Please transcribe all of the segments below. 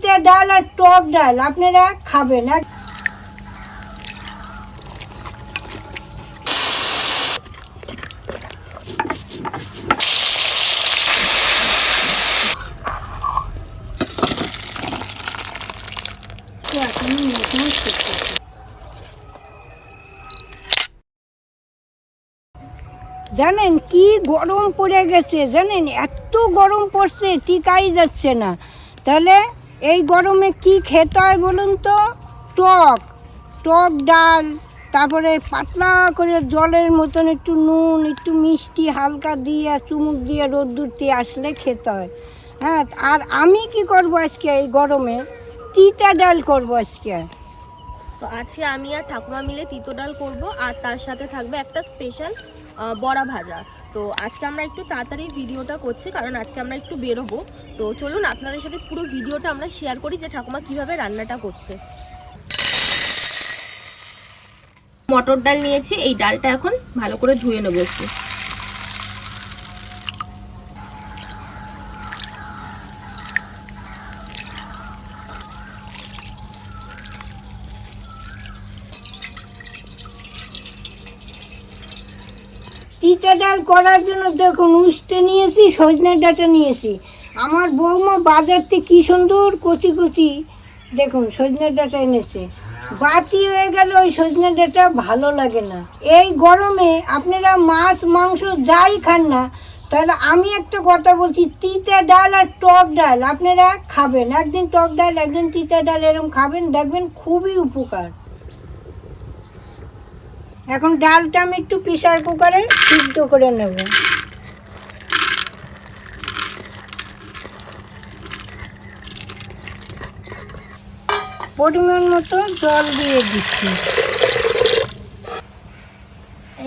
তিতে ডাল আর টক ডাল, আপনারা খাবেন করতেছি। জানেন কি গরম পড়ে গেছে, জানেন এত গরম পড়ছে টিকাই যাচ্ছে না তাহলে এই গরমে কি খেতে হয় বলুন তো? টক টক ডাল, তারপরে পাতলা করে জলের মতন একটু নুন, একটু মিষ্টি, হালকা দিয়ে, চুমুক দিয়ে, রোদ্দুর দিয়ে আসলে খেতে হয়। হ্যাঁ আর আমি কি করব আজকে এই গরমে? তিতা ডাল করব আজকে। তো আজকে আমি আর ঠাকুমা মিলে তিতো ডাল করব, আর তার সাথে থাকবে একটা স্পেশাল বড়া ভাজা। তো আজকে আমরা একটু তাড়াতাড়ি ভিডিওটা করছি, কারণ আজকে আমরা একটু বেরোবো। তো চলুন আপনাদের সাথে পুরো ভিডিওটা আমরা শেয়ার করি যে ঠাকুমা কীভাবে রান্নাটা করছে। মটর ডাল নিয়েছি, এই ডালটা এখন ভালো করে ধুয়ে নেব একটু। তিতা ডাল করার জন্য দেখুন উস্তে নিয়েছি, সজনে ডাঁটা নিয়েছি। আমার বৌমা বাজার থেকে কী সুন্দর কচি কচি, দেখুন, সজনে ডাটা এনেছে। বাতি হয়ে গেলে ওই সজনে ডাঁটা ভালো লাগে না। এই গরমে আপনারা মাছ, মাংস যাই খান না, তাহলে আমি একটা কথা বলছি, তিতা ডাল আর টক ডাল আপনারা খাবেন। একদিন টক ডাল, একদিন তিতা ডাল এরকম খাবেন, দেখবেন খুবই উপকার। এখন ডালটা আমি একটু প্রেশার কুকারে সিদ্ধ করে নেব। পরিমাণ মতো জল দিয়ে দিচ্ছি।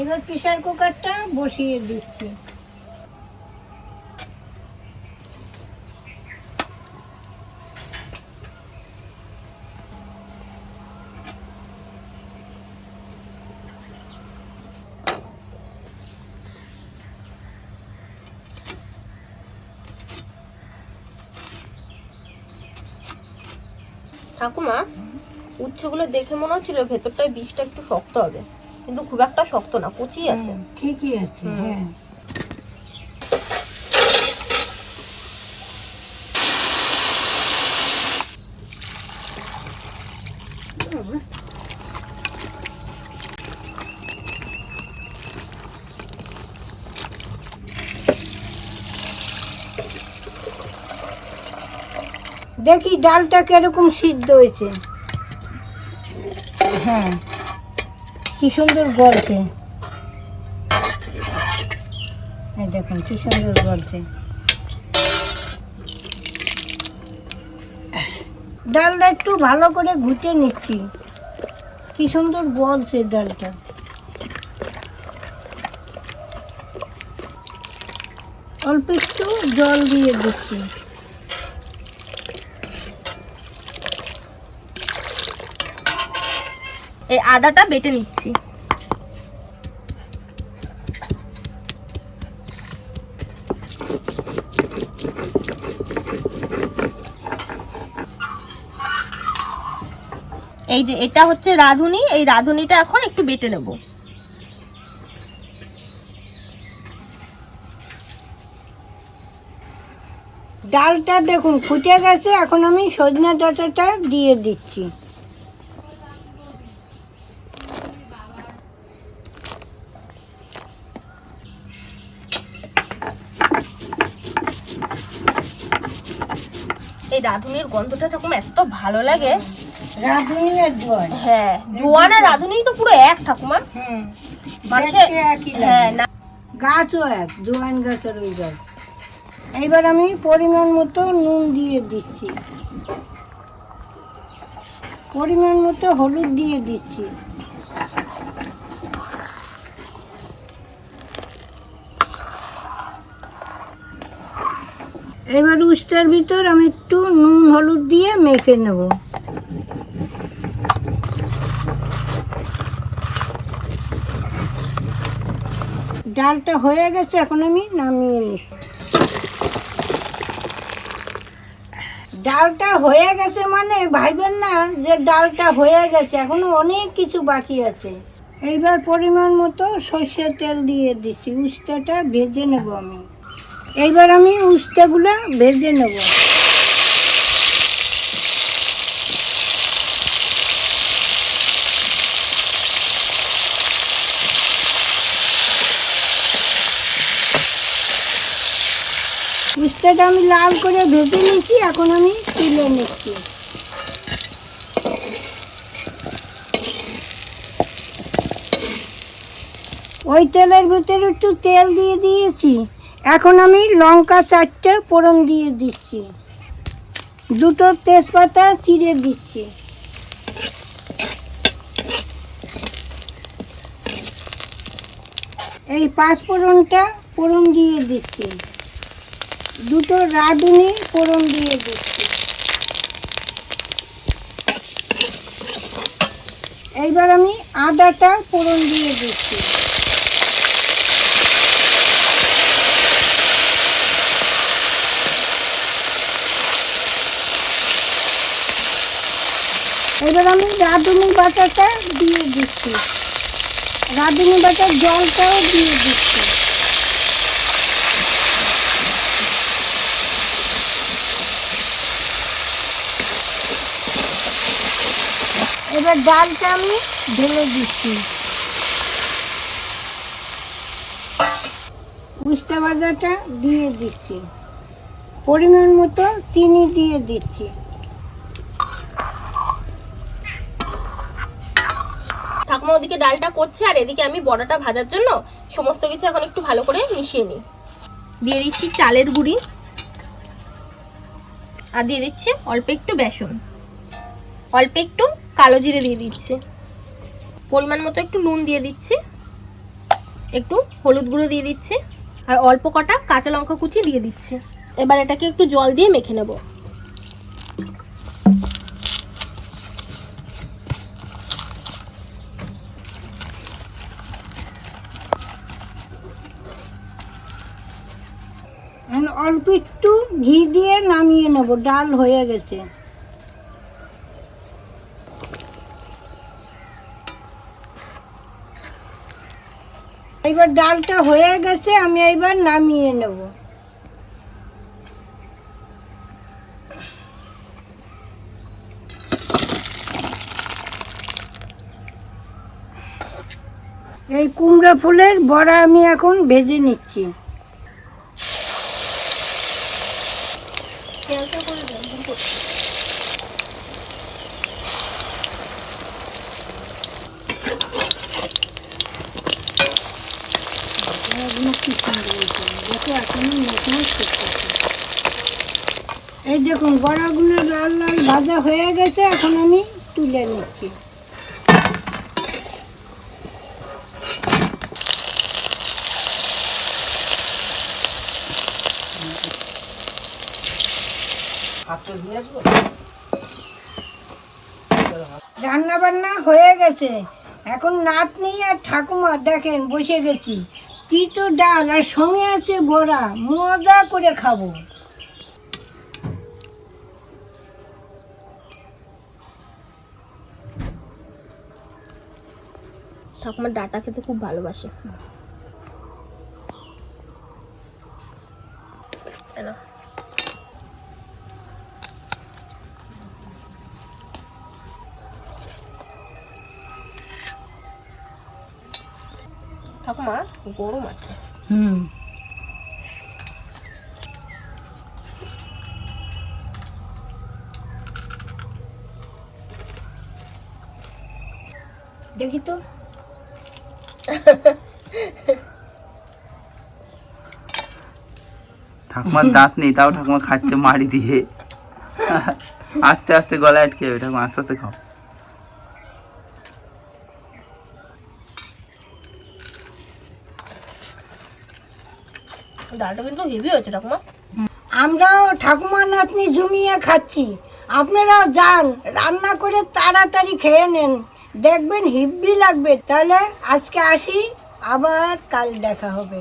এবার প্রেশার কুকারটা বসিয়ে দিচ্ছি। ঠাকুমা উচ্ছেগুলো দেখে মনে হচ্ছিল ভেতরটায় বীজটা একটু শক্ত হবে। কিন্তু খুব একটা শক্ত না কচি আছে। ঠিকই আছে। হ্যাঁ। দেখি ডালটা কীরকম সিদ্ধ হয়েছে। হ্যাঁ কি সুন্দর গলছে। দেখুন, কি সুন্দর গলছে। ডালটা একটু ভালো করে ঘুটে নিচ্ছি। কি সুন্দর গলছে ডালটা। অল্প একটু জল দিয়ে দিচ্ছি। এই আদাটা বেটে নিচ্ছি। এই যে এটা হচ্ছে রাঁধুনি, এই রাঁধুনিটা এখন একটু বেটে নেব। ডালটা দেখুন ফুটে গেছে, এখন আমি সজনে ডাঁটাটা দিয়ে দিচ্ছি। রাঁধুনির গন্ধটা যখন এত ভালো লাগে রাঁধুনি আর জল হ্যাঁ জোয়ান আর রাঁধুনি তো পুরো এক ঠাকুমা মানুষের হ্যাঁ না গাছও এক জোয়ান গাছের ওই গাছ এইবার আমি পরিমাণ মতো নুন দিয়ে দিচ্ছি। পরিমাণ মতো হলুদ দিয়ে দিচ্ছি। এবার উস্তার ভিতর আমি একটু নুন, হলুদ দিয়ে মেখে নেব। ডালটা হয়ে গেছে, এখন আমি নামিয়ে নিচ্ছি ডালটা হয়ে গেছে মানে ভাইবেন না যে ডালটা হয়ে গেছে, এখনও অনেক কিছু বাকি আছে। এইবার পরিমাণ মতো সর্ষের তেল দিয়ে দিচ্ছি, উস্তাটা ভেজে নেব আমি। এইবার আমি উস্তাগুলো ভেজে নেব। উস্তাটা আমি লাল করে ভেজে নিচ্ছি এখন আমি তুলে নিচ্ছি। ওই তেলের ভিতরে একটু তেল দিয়ে দিয়েছি। এখন আমি লঙ্কা চারটে ফোড়ন দিয়ে দিচ্ছি। দুটো তেজপাতা চিড়ে দিচ্ছি। এই পাঁচ ফোড়নটা ফোড়ন দিয়ে দিচ্ছি। দুটো রাঁধুনি ফোড়ন দিয়ে দিচ্ছি। এইবার আমি আদাটা ফোড়ন দিয়ে দিচ্ছি। এবার আমি রাঁধুনি বাটাটা দিয়ে দিচ্ছি। রাঁধুনি বাটার জলটাও দিয়ে দিচ্ছি। এবার ডালটা আমি ঢেলে দিচ্ছি। উস্তা ভাজাটা দিয়ে দিচ্ছি। পরিমাণ মতো চিনি দিয়ে দিচ্ছি। ঠাকুমা ওদিকে ডালটা করছে আর এদিকে আমি বড়াটা ভাজার জন্য সমস্ত কিছু এখন একটু ভালো করে মিশিয়ে নিই। দিয়ে দিচ্ছি চালের গুঁড়ি। আর দিয়ে দিচ্ছে অল্প একটু বেসন। অল্প একটু কালো জিরে দিয়ে দিচ্ছে। পরিমাণ মতো একটু নুন দিয়ে দিচ্ছি। একটু হলুদ গুঁড়ো দিয়ে দিচ্ছে। আর অল্প কটা কাঁচা লঙ্কা কুচি দিয়ে দিচ্ছে। এবার এটাকে একটু জল দিয়ে মেখে নেব। অল্প একটু ঘি দিয়ে নামিয়ে নেব, ডাল হয়ে গেছে। এবার ডালটা হয়ে গেছে, আমি এবার নামিয়ে নেব। এই কুমড়া ফুলের বড়া আমি এখন ভেজে নিচ্ছি। এই দেখুন বড়াগুলো লাল লাল ভাজা হয়ে গেছে এখন আমি তুলে নিচ্ছি। রান্না বান্না হয়ে গেছে। এখন নাতনি আর ঠাকুমা দেখেন বসে গেছি। তিতো ডাল আর সঙ্গে আছে বড়া। মজা করে খাব। ঠাকুমার ডাটা খেতে খুব ভালোবাসে। ঠাকুমা গরম আছে। হুম। দেখি তো। ঠাকুমার দাঁত নেই তাও ঠাকুমা খাচ্ছে মাড়ি দিয়ে। আস্তে আস্তে গলায় আটকে যাবে। ঠাকুমা আস্তে আস্তে খাও। ডালটা কিন্তু হেভি হয়েছে, ঠাকুমা। আমরাও ঠাকুমা নাতনি জমিয়ে খাচ্ছি। আপনারাও যান, রান্না করে তাড়াতাড়ি খেয়ে নেন। দেখবেন হিব্বি লাগবে। তাহলে আজকে আসি, আবার কাল দেখা হবে।